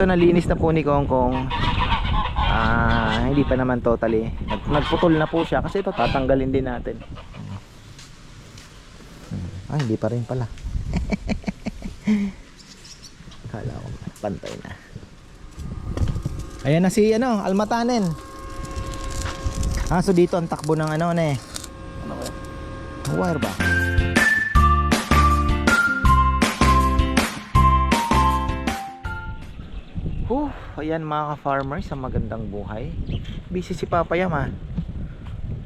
Ito nalinis na po ni Kong Kong. Ah, hindi pa naman totally. Nag nagputol na po siya kasi ito tatanggalin din natin. Ah, hindi pa rin pala. Kala ko pantay na. Ayan na si ano, Almatanen. Ah, so dito ang takbo ng ano na eh. Ano kaya? Wire ba? Huh, ayan mga ka-farmers sa magandang buhay. Busy si Papa Yam ah.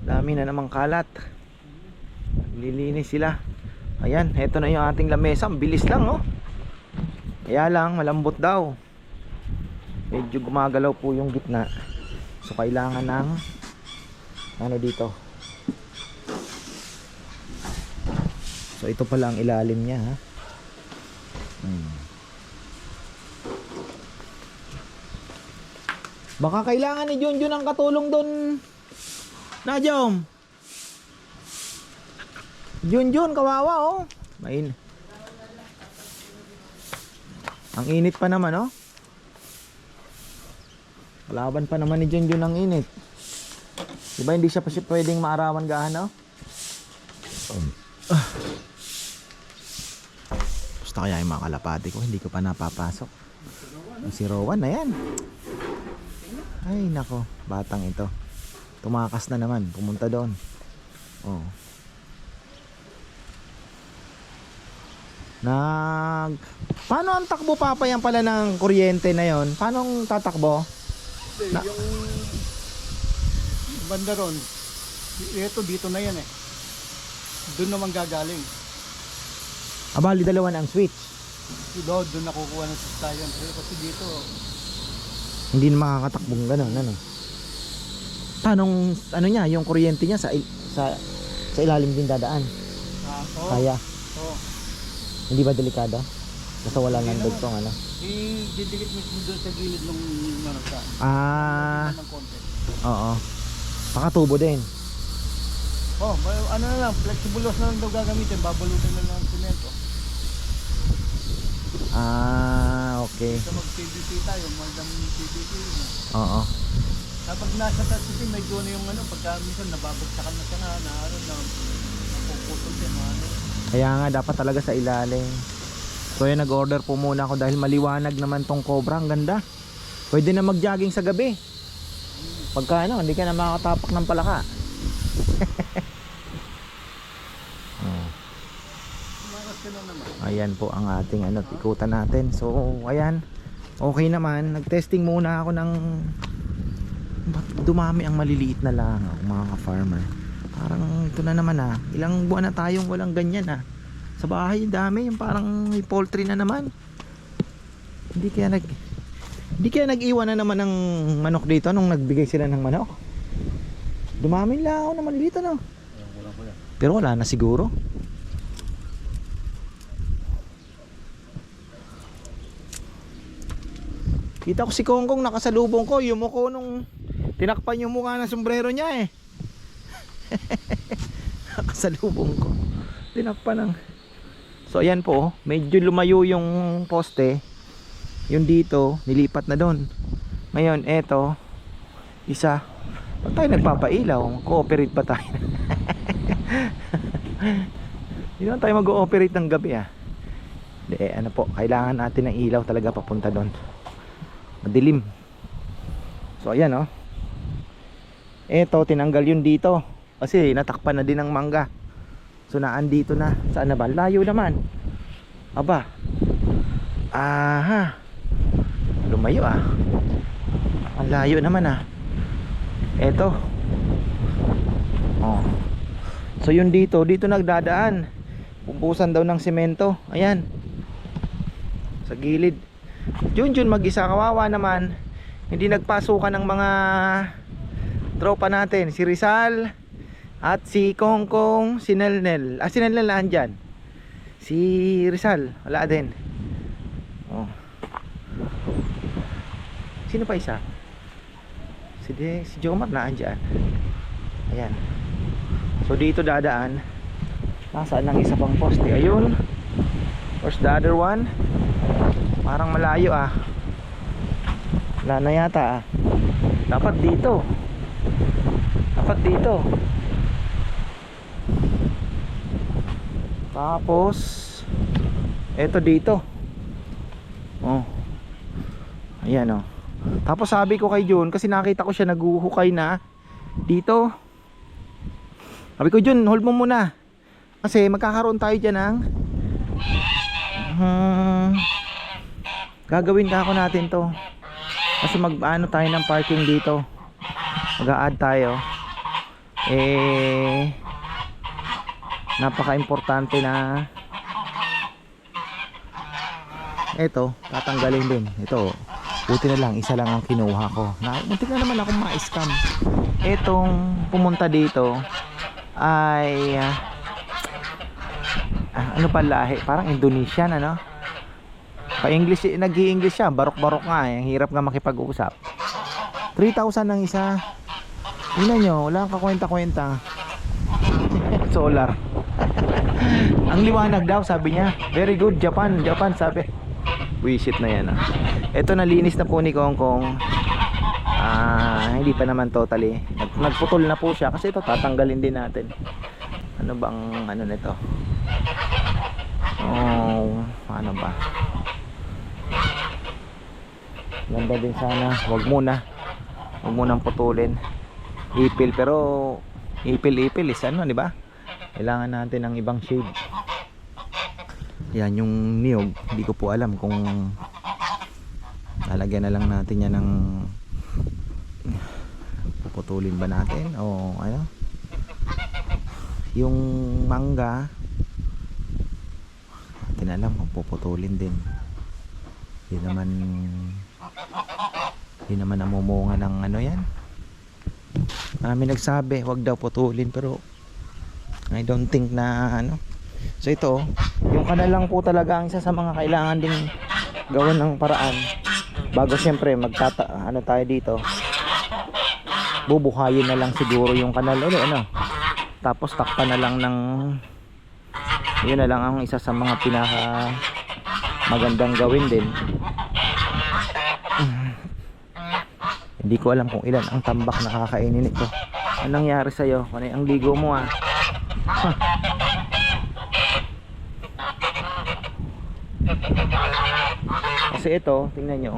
Dami na namang kalat. Lilinis sila. Ayan, heto na yung ating lamesa. Ang bilis lang oh. Kaya lang, malambot daw. Medyo gumagalaw po yung gitna. So kailangan ng ano dito. So ito pala ang ilalim niya ha. Hmm. Baka kailangan ni Junjun ng katulong doon. Na Jom. Junjun kawawa oh. Main. Ang init pa naman oh. Kalaban pa naman ni Junjun ang init. Diba hindi siya pa siya pwedeng maarawan gahan oh? Ah. Gusto kaya yung mga kalapati ko, hindi ko pa napapasok. Si Rowan na yan. Ay nako, batang ito. Tumakas na naman, pumunta doon. Oh. Nag Paano ang takbo papa yan pala ng kuryente na yon? Paano ang tatakbo? Hindi, Na- yung banda ron, ito dito na yan eh. Doon naman gagaling. Abali dalawa na ang switch. Doon, doon nakukuha ng sustayan. Pero kasi dito, Hindi na makakatakbong ganun, ano? Paano ano niya, yung kuryente niya sa il- sa sa ilalim din dadaan? ah, oh, Kaya, oh. hindi ba delikado? Basta wala nang dugtong ano. I-didikit mismo doon sa gilid ng ano sa Ah, ng konti. oo. Pakatubo din. Oh, may, ano na lang, flexible hose na lang daw gagamitin. Babulutin na lang ng simento. Ah, okay. Sa mag-PVC tayo, magdam PVC. Oo. Kapag nasa kasi medyo ano yung ano, pagka minsan nababagsakan na siya na, na ano, na napuputol din, ano. Kaya nga dapat talaga sa ilalim. So yun nag-order po muna ako dahil maliwanag naman tong cobra, ang ganda. Pwede na mag-jogging sa gabi. Pagka ano, hindi ka na makatapak ng palaka. oh. Maras ka na naman. Ayan po ang ating ano, ikutan natin. So, ayan. Okay naman. Nag-testing muna ako ng Ba't dumami ang maliliit na lang mga ka-farmer. Parang ito na naman ah. Ilang buwan na tayong walang ganyan ah. Sa bahay dami yung parang may poultry na naman. Hindi kaya nag Hindi kaya nag-iwan na naman ng manok dito nung nagbigay sila ng manok. Dumami lang ako na maliliit ano. Wala ko yan. Pero wala na siguro. Kita ko si Kongkong nakasalubong ko, yumuko nung tinakpan yung mukha ng sombrero niya eh. nakasalubong ko. Tinakpan ng... So ayan po, oh, medyo lumayo yung poste. Yung dito, nilipat na doon. Ngayon, eto, isa. Ba't tayo nagpapailaw? Cooperate pa tayo? Hindi naman tayo mag-ooperate ng gabi ah. Hindi, eh, ano po, kailangan natin ng ilaw talaga papunta doon. Madilim. So ayan oh. Eto, tinanggal yun dito. Kasi natakpan na din ng mangga. So naandito na. Saan na ba? Layo naman. Aba. Aha. Lumayo ah. Ang layo naman ah. Eto. Oh. So yun dito, dito nagdadaan. Pupusan daw ng semento. Ayan. Sa gilid. Junjun mag-isa kawawa naman. Hindi nagpasukan ng mga tropa natin. Si Rizal at si Kongkong, si Nelnel. Ah, si Nelnel na andyan. Si Rizal, wala din. Oh. Sino pa isa? Si, De, si Jomar na andyan. Ayan. So dito dadaan. Nasaan ang isa pang poste? Ayun. Where's the other one? Parang malayo ah. Wala na yata ah. Dapat dito. Dapat dito. Tapos eto dito. Oh. Ayan oh. Tapos sabi ko kay Jun kasi nakita ko siya naguhukay na dito. Sabi ko Jun, hold mo muna. Kasi magkakaroon tayo dyan ng hmm, gagawin ka ako natin to. Kasi mag-ano tayo ng parking dito. Mag-a-add tayo. Eh napaka-importante na ito, tatanggalin din. Ito, buti na lang, isa lang ang kinuha ko. Na, muntik na naman akong ma-scam. Itong pumunta dito ay ah, ano pa lahi? Parang Indonesian ano? Pa-English, nag-i-English siya. Barok-barok nga eh. Ang hirap nga makipag-usap. 3,000 ang isa. Tingnan nyo, wala kang kakwenta-kwenta. Solar. ang liwanag daw, sabi niya. Very good, Japan. Japan, sabi. Wisit na yan ah. Ito nalinis na po ni Kong Kong. Ah, hindi pa naman totally. Nag nagputol na po siya kasi ito tatanggalin din natin. Ano bang ano nito? Oh, paano ba? Ganda din sana. Wag muna. Wag munang putulin. Ipil pero ipil-ipil is ano, di ba? Kailangan natin ng ibang shade. Yan yung niyog, hindi ko po alam kung lalagyan na lang natin yan ng puputulin ba natin o ano yung mangga natin alam kung puputulin din hindi naman hindi naman namumunga ng ano yan. Marami nagsabi wag daw putulin pero I don't think na ano. So ito yung kanal lang po talaga ang isa sa mga kailangan ding gawin ng paraan bago siyempre magtata ano tayo dito bubuhayin na lang siguro yung kanal. Ulit ano? Tapos takpan na lang ng yun na lang ang isa sa mga pinaka magandang gawin din hindi ko alam kung ilan ang tambak na kakainin ito anong nangyari sa'yo? Ano ang ligo mo ah. Kasi ito tingnan nyo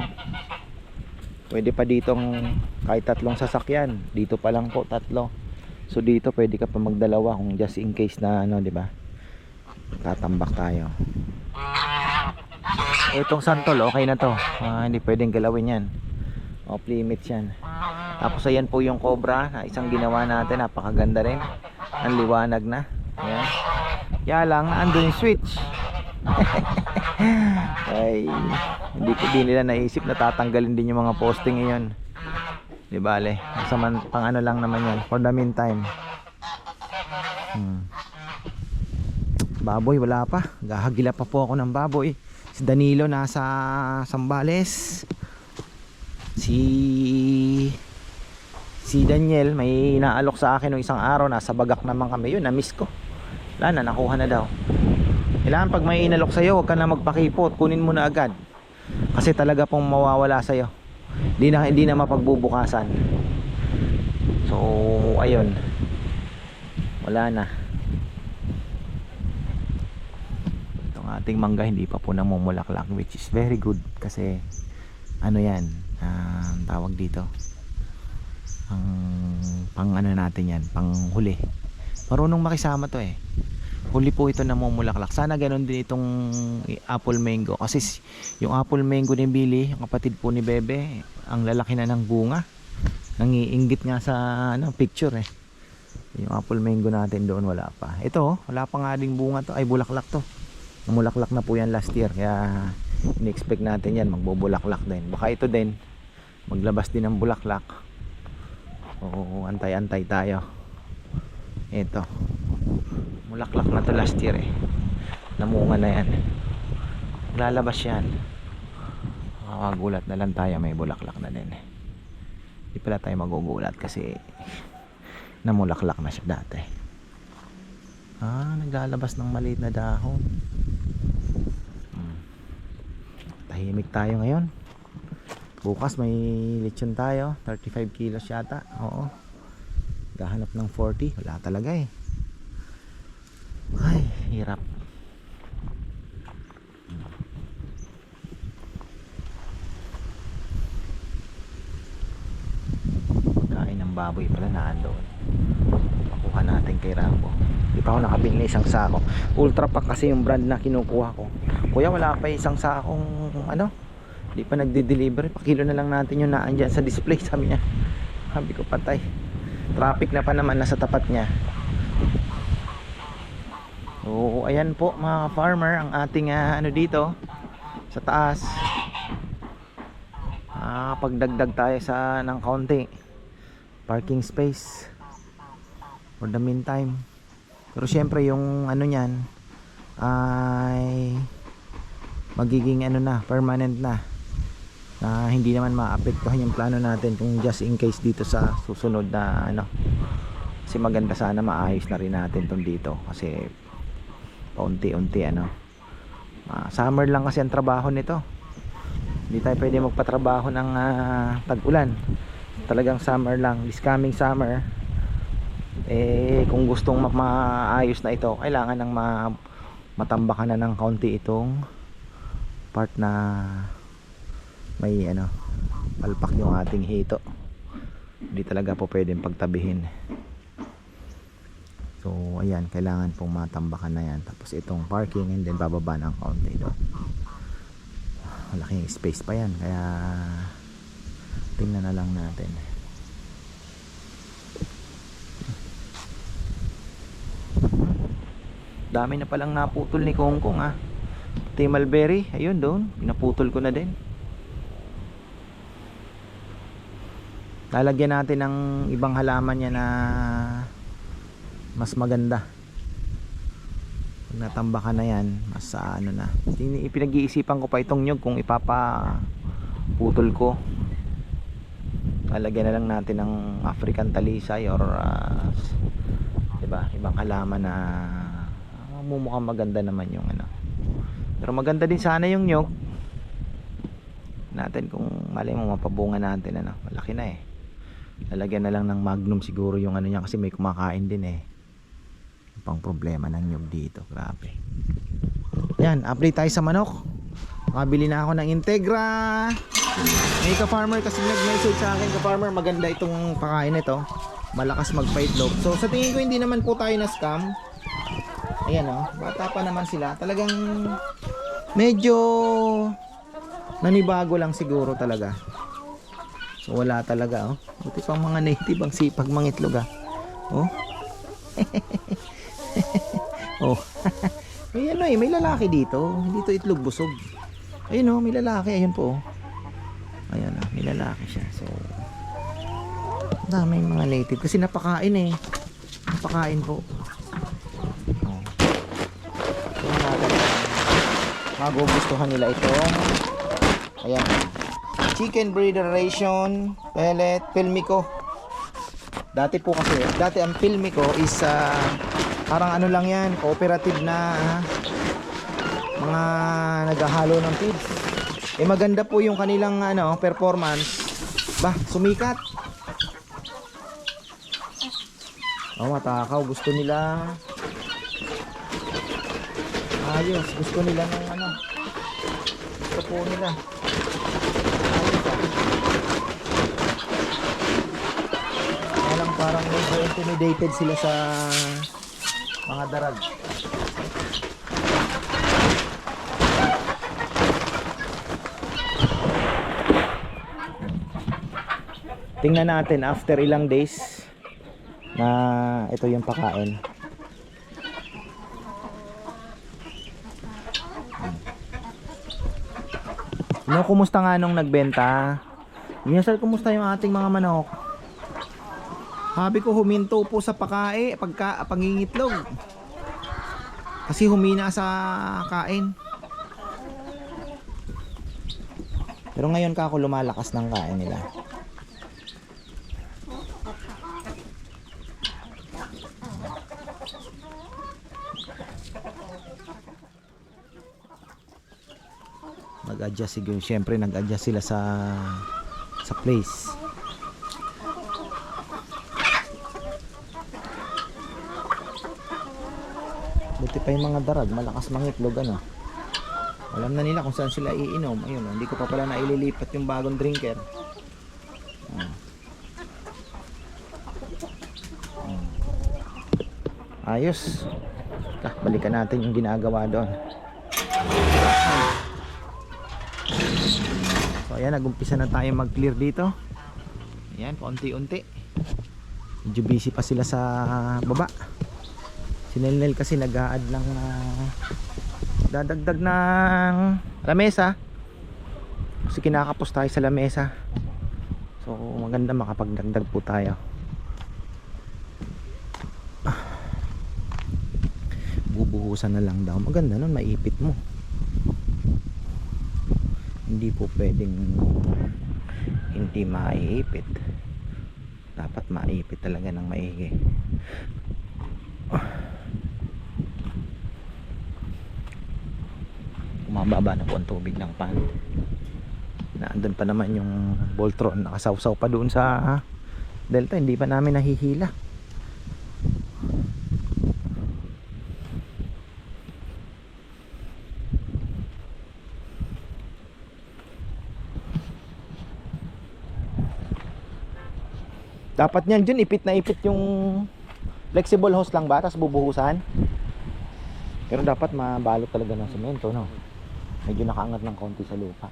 pwede pa ditong kahit tatlong sasakyan. Dito pa lang po tatlo. So dito pwede ka pa magdalawa kung just in case na ano di ba? Tatambak tayo. Itong santol okay na to. Ah, hindi pwedeng galawin yan off limits yan. Tapos ayan po yung cobra isang ginawa natin. Napakaganda rin. Ang liwanag na. Ayan. Kaya lang andun yung switch. Ay hindi ko din nila naisip na tatanggalin din yung mga posting ngayon. Di bale sa man, pang ano lang naman yan. For the meantime. Hmm. baboy wala pa. Gahagila pa po ako ng baboy. Si Danilo nasa Sambales si si Daniel may inaalok sa akin ng isang araw nasa bagak naman kami. Yun na-miss ko. Wala na nakuha na daw. Kailangan pag may inalok sa'yo huwag ka na magpakipot. Kunin mo na agad. Kasi talaga pong mawawala sa'yo. Hindi na, hindi na mapagbubukasan. So ayun. Wala na. Itong ating mangga hindi pa po namumulaklak which is very good. Kasi ano yan ang tawag dito. Ang pang ano natin yan pang huli. Marunong makisama to eh. Huli po ito namumulaklak. Sana ganun din itong apple mango. Kasi yung apple mango ni Billy yung kapatid po ni Bebe ang lalaki na ng bunga. Nangiinggit nga sa ano, picture eh. Yung apple mango natin doon wala pa. Ito wala pa nga ding bunga to. Ay bulaklak to. Namulaklak na po yan last year. Kaya in-expect natin yan. Magbubulaklak din. Baka ito din maglabas din ng bulaklak. Oo antay-antay tayo. Ito. Mulaklak na to last year eh. Namunga na yan. Lalabas yan. Makagulat na lang tayo may bulaklak na din hindi pala tayo magugulat kasi namulaklak na siya dati. Ah naglalabas ng maliit na dahon. Hmm. tahimik tayo ngayon Bukas may lechon tayo. 35 kilos yata. Oo. Gahanap ng 40. Wala talaga eh. Ay, hirap. Kain ng baboy pala naandoon. Pakuha natin kay Rambo. Di pa ako nakabili ng isang sako. Ultra pack kasi yung brand na kinukuha ko. Kuya, wala pa isang sakong ano? Di pa nagde-deliver. Pakilo na lang natin yung naan dyan sa display. Sabi niya. Sabi ko patay. Traffic na pa naman nasa tapat niya. Oo, ayan po mga farmer ang ating ah, ano dito sa taas. Ah, pagdagdag tayo sa ng kaunti parking space for the meantime. Pero syempre yung ano niyan ay magiging ano na, permanent na. Na hindi naman maapektuhan yung plano natin kung just in case dito sa susunod na ano. Kasi maganda sana maayos na rin natin tong dito kasi paunti-unti ano. Ah, summer lang kasi ang trabaho nito. Hindi tayo pwede magpatrabaho ng ah, tag-ulan. Talagang summer lang. This coming summer eh kung gustong ma- maayos na ito, kailangan ng ma matambakan na ng kaunti itong part na may ano palpak yung ating hito. Hindi talaga po pwedeng pagtabihin. So ayan kailangan pong matambakan na yan. Tapos itong parking and then bababa ng kaunti doon. Malaking space pa yan kaya tingnan na lang natin. Dami na palang naputol ni Kongkong ah. Pati mulberry ayun doon. Pinaputol ko na din lalagyan natin ng ibang halaman niya na mas maganda. Pag natambakan na yan mas ah, ano na. Ipinag-iisipan ko pa itong nyug kung ipapa putol ko. Lalagyan na lang natin ng African talisay or ah, diba ibang halaman na ah, mumukhang maganda naman yung ano. Pero maganda din sana yung nyog natin kung mali mo mapabunga natin ano. Malaki na eh lalagyan na lang ng magnum siguro yung ano niya kasi may kumakain din eh. Pang problema ng nyog dito grabe. Yan update tayo sa manok. Makabili na ako ng Integra. May ka-farmer kasi nag-message sa akin ka-farmer maganda itong pakain nito. Malakas magpa-itlog so sa tingin ko hindi naman po tayo na scam. Ayan oh. Bata pa naman sila. Talagang medyo nanibago lang siguro talaga so wala talaga oh. Buti pang mga native ang sipag mangitlog ah. Oh. Oh. May ano eh may lalaki dito. Hindi to itlog busog. Ayun oh may lalaki. Ayun po oh. Ayan oh may lalaki siya. So daming mga native. Kasi napakain eh. Napakain po. Oh. Magugustuhan nila itong ayan chicken breeder ration pellet filmico. Dati po kasi dati ang filmico is ah, parang ano lang yan cooperative na ah, mga naghahalo ng feeds. Eh maganda po yung kanilang ano performance. Bah sumikat. Oh matakaw. Gusto nila. Ayos. Gusto nila ng ano gusto po nila ayos ah kaya lang parang medyo intimidated sila sa mga darag tingnan natin after ilang days na ito yung pakain No, kumusta nga nung nagbenta? Minsan, kumusta yung ating mga manok? Sabi ko huminto po sa pakae, pagka pangingitlog. Kasi humina sa kain. Pero ngayon ka ako lumalakas ng kain nila. nag-adjust siguro. Siyempre, nag-adjust sila sa sa place. Buti pa yung mga darag, malakas mangitlog ano. Alam na nila kung saan sila iinom. Ayun, hindi ko pa pala naililipat yung bagong drinker. Ayos. Ah, balikan natin yung ginagawa doon. So ayan, nagumpisa na tayo mag-clear dito. Ayan, paunti-unti. Medyo busy pa sila sa baba. Si Nelnel kasi nag-a-add ng ah, dadagdag ng lamesa. Kasi kinakapos tayo sa lamesa. So maganda makapagdagdag po tayo. bubuhusan na lang daw maganda nun maipit mo hindi po pwedeng hindi maipit dapat maipit talaga ng maigi umababa na po ang tubig ng pan naandun pa naman yung Voltron nakasawsaw pa doon sa Delta hindi pa namin nahihila Dapat niyan dyan ipit na ipit yung flexible hose lang ba tapos bubuhusan. Pero dapat mabalot talaga ng semento no. Medyo nakaangat ng konti sa lupa.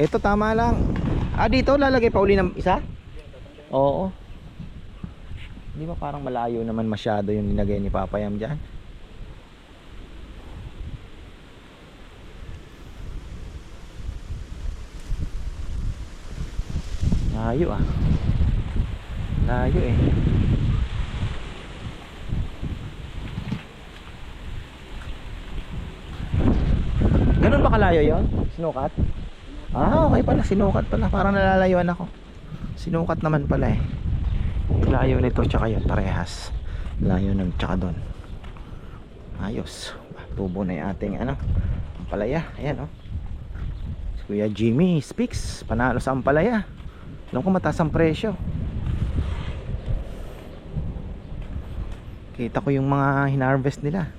Ito tama lang. Ah dito lalagay pa uli ng isa? Oo. Di ba parang malayo naman masyado yung linagay ni Papayam dyan? Layo ah. Layo eh. Kalayo yon? Sinukat? Ah, okay pala. Sinukat pala. Parang nalalayuan ako. Sinukat naman pala eh. Layo nito tsaka yun. Parehas. Layo ng tsaka doon. Ayos. Tubo na yung ating ano. Ampalaya. Ayan oh. Kuya Jimmy speaks. Panalo sa ampalaya. Alam ko mataas ang presyo. Kita ko yung mga hinarvest nila.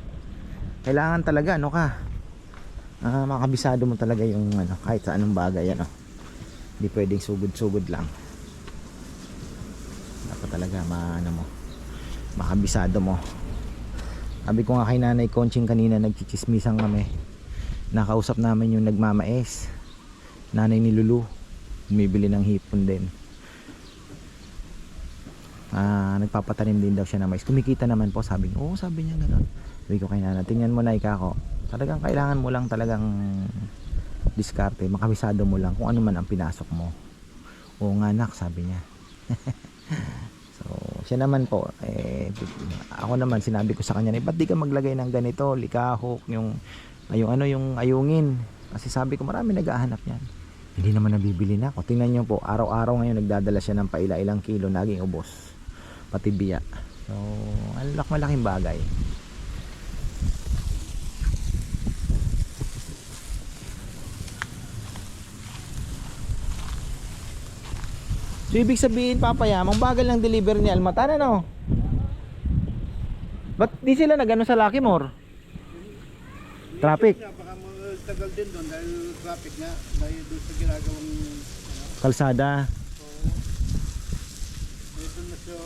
Kailangan talaga ano ka. Ah, makabisado mo talaga yung ano, kahit sa anong bagay ano. Hindi pwedeng sugod-sugod lang. Dapat talaga maano mo. Makabisado mo. Sabi ko nga kay Nanay Conching kanina nagchichismisan kami. Nakausap namin yung nagmamais. Nanay ni Lulu bumibili ng hipon din ah nagpapatanim din daw siya ng mais kumikita naman po sabi niya oo sabi niya gano'n sabi ko kay nana tingnan mo na ikako talagang kailangan mo lang talagang diskarte makabisado mo lang kung ano man ang pinasok mo oo nga nak sabi niya so siya naman po eh, ako naman sinabi ko sa kanya eh, ba't di ka maglagay ng ganito likahok yung yung ano yung ayungin kasi sabi ko marami nag-ahanap yan hindi naman nabibili na ako. Tingnan nyo po, araw-araw ngayon nagdadala siya ng paila-ilang kilo, naging ubos. Pati biya. So, ang lak malaking bagay. So, ibig sabihin, papayam, ang bagal ng deliver ni Almatan, ano? Ba't di sila nagano sa Lucky More? Traffic. Baka tagal din doon dahil traffic nga. Dahil doon sa ginagawang ano, Kalsada. eh, doon na siya,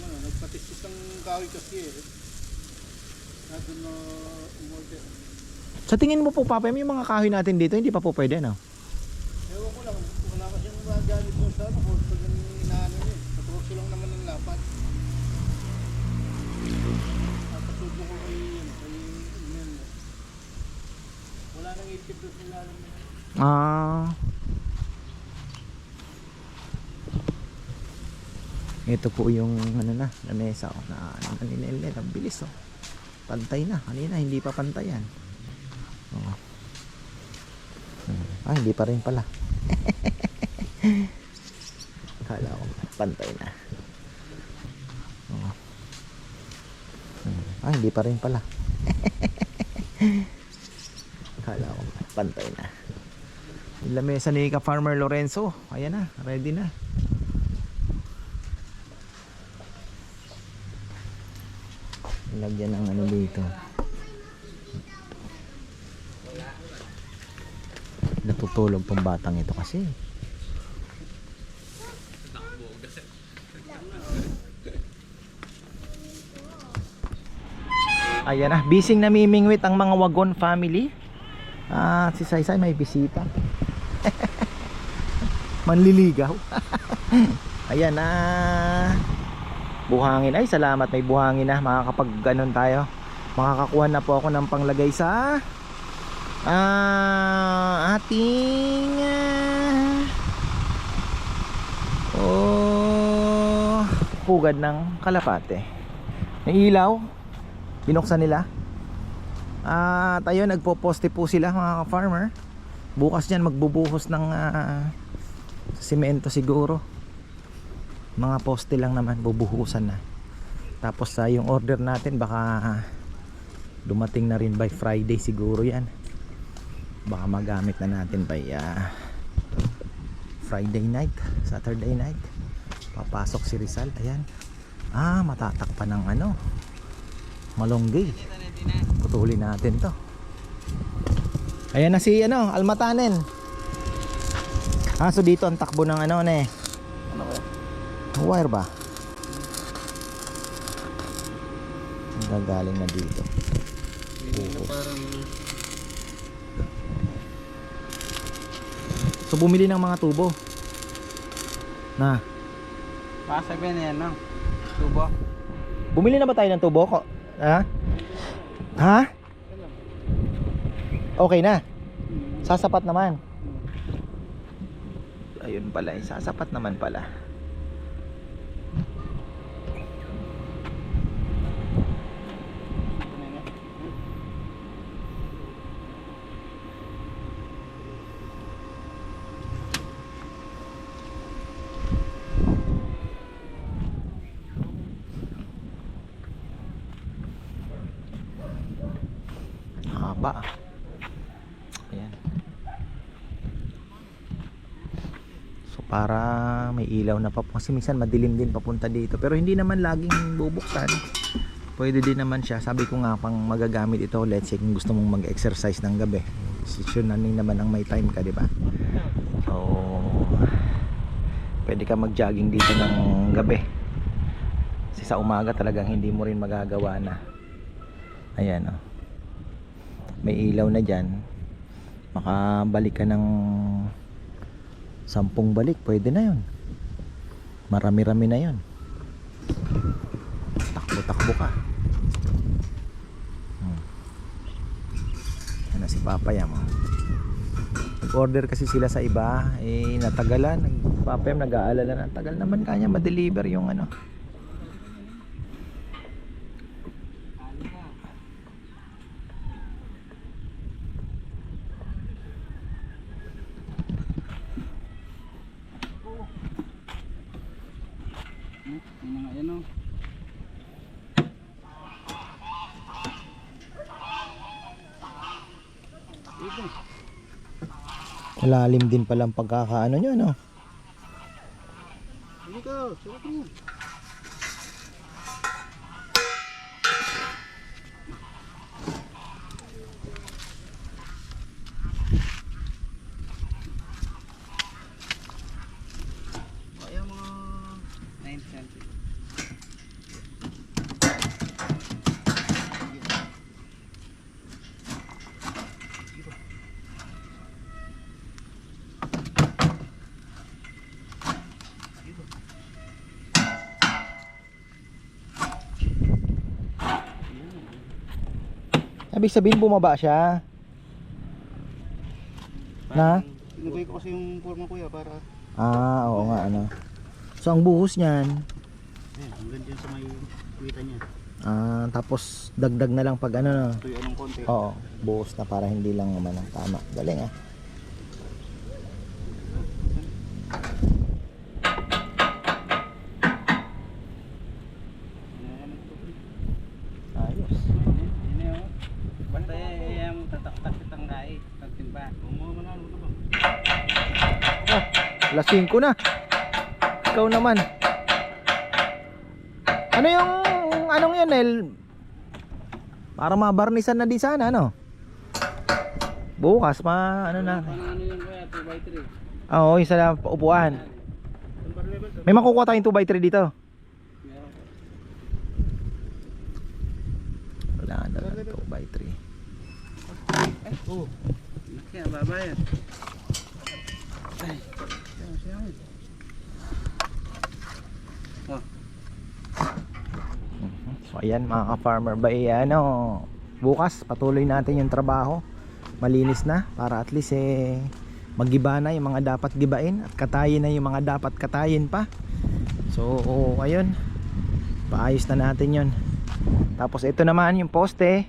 ano, nagpatistis ng kahoy kasi eh. Na doon na umorder. Sa tingin mo po, Papa, yung mga kahoy natin dito, hindi pa po pwede, no? Ewan ko lang, wala kasi yung mga gamit doon sa ano, kung pag inaano niya. Patroso lang naman ng lapat. Napasubo ko kay, ano, kay Imen. Nang itip doon sa ilalim niya. Ah. Ito po yung ano na, lamesa oh, na ano na ninilil, ang bilis oh. Pantay na, kanina hindi pa pantay yan. Oh. Ah, hindi pa rin pala. Kala ko pantay na. Oh. Ah, hindi pa rin pala. Kala ko, pantay na. Lamesa ni ka Farmer Lorenzo. Ayan na, ready na. Lagyan ng ano dito. Natutulog tong batang ito kasi. Ayan na, bising namimingwit ang mga wagon family. Ah, si Saysay may bisita. Manliligaw. Ayan na. Buhangin. Ay, salamat may buhangin na. Makakapag ganon tayo. Makakakuha na po ako ng panglagay sa ah, ating ah, oh, pugad ng kalapate. May ilaw. Binuksan nila. At ayun, nagpo-poste po sila mga ka-farmer. Bukas yan magbubuhos ng simento siguro. Mga poste lang naman, bubuhusan na. Tapos sa yung order natin baka ah, dumating na rin by Friday siguro yan. Baka magamit na natin by ah, Friday night, Saturday night. Papasok si Rizal, ayan. Ah, matatakpan ng ano, malonggay. Putulin natin to. Ayan na si ano, Almatanen. Ah, so dito ang takbo ng ano ne. Ano kaya? Wire ba? Ang gagaling na dito. Buhos. So bumili ng mga tubo. Na, Pasabi na yan, no? Tubo. bumili na ba tayo ng tubo ko? Ha? Ha? Okay na. Sasapat naman. Ayun pala, eh, sasapat naman pala. Haba. Ayan. So para may ilaw na pa kasi minsan madilim din papunta dito pero hindi naman laging bubuksan. Pwede din naman siya. Sabi ko nga pang magagamit ito let's say kung gusto mong mag-exercise ng gabi. Sessionaning naman ang may time ka, di ba? So pwede ka mag-jogging dito ng gabi. Kasi sa umaga talagang hindi mo rin magagawa na. Ayan may ilaw na dyan makabalik ka ng sampung balik pwede na yun. Marami rami na yun. Takbo takbo ka. Hmm. ano si Papayam nag order kasi sila sa iba. Eh natagalan. Papayam nag-aalala na. Tagal naman kanya ma-deliver yung ano Yung mga yan, no? Ito. Malalim din palang pagkakaano nyo no ka. Sarap mo. Kaya mga 9 cents. Ibig sabihin bumaba siya Na? Inugay ko kasi yung forma kuya para ah oo nga ano so ang buhos niyan eh, hanggang dyan sa may kuwita niya. Ah, tapos dagdag na lang pag ano no. Tuyo ng konti. Oo, buhos na para hindi lang naman ang tama. Galing ah. Ayos. Basta yung tatak-tak itang gai. Oh, alas 5 na. Ikaw naman. Ano yung anong yun, El? Para mabarnisan na di sana, ano? Bukas, ma, ano na. Ano 2x3. Ah, Oo, isa na upuan. May makukuha tayong 2x3 dito. Wala na lang 2x3. Oo. Kaya babayan. Ay. Siya. So ayan mga ka-farmer ba eh, ano, bukas patuloy natin yung trabaho. Malinis na para at least eh magiba na yung mga dapat gibain at katayin na yung mga dapat katayin pa. So ayun. Paayos na natin 'yon. Tapos ito naman yung poste.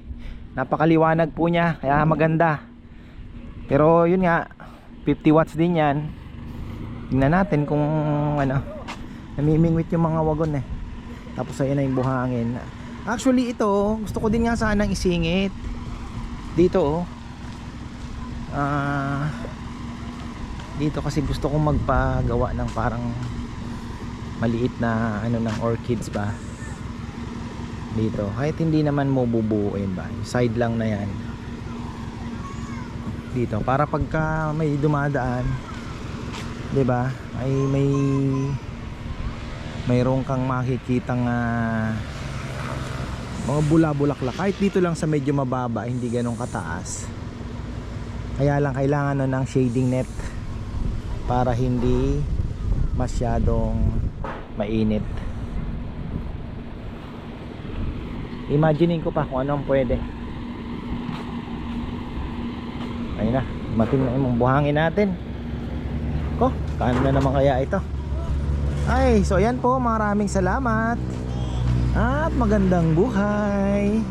Napakaliwanag po niya kaya maganda. Pero yun nga 50 watts din 'yan. Tingnan natin kung ano namimingwit yung mga wagon eh. Tapos ayun na yung buhangin. Actually ito, gusto ko din nga sanang isingit. Dito oh. Ah dito kasi gusto kong magpagawa ng parang maliit na ano ng orchids ba. Dito. Kahit hindi naman mo bubuuin ba. Side lang na yan. Dito para pagka may dumadaan 'di ba? Ay may mayroon kang makikitang ah, mga bula-bulaklak. Kahit dito lang sa medyo mababa hindi ganun kataas. Kaya lang kailangan no ng shading net para hindi masyadong mainit. Imaginein ko pa kung anong pwede. Ayun na mating na yung buhangin natin ko kano na naman kaya ito ay, so ayan po, maraming salamat. At magandang buhay.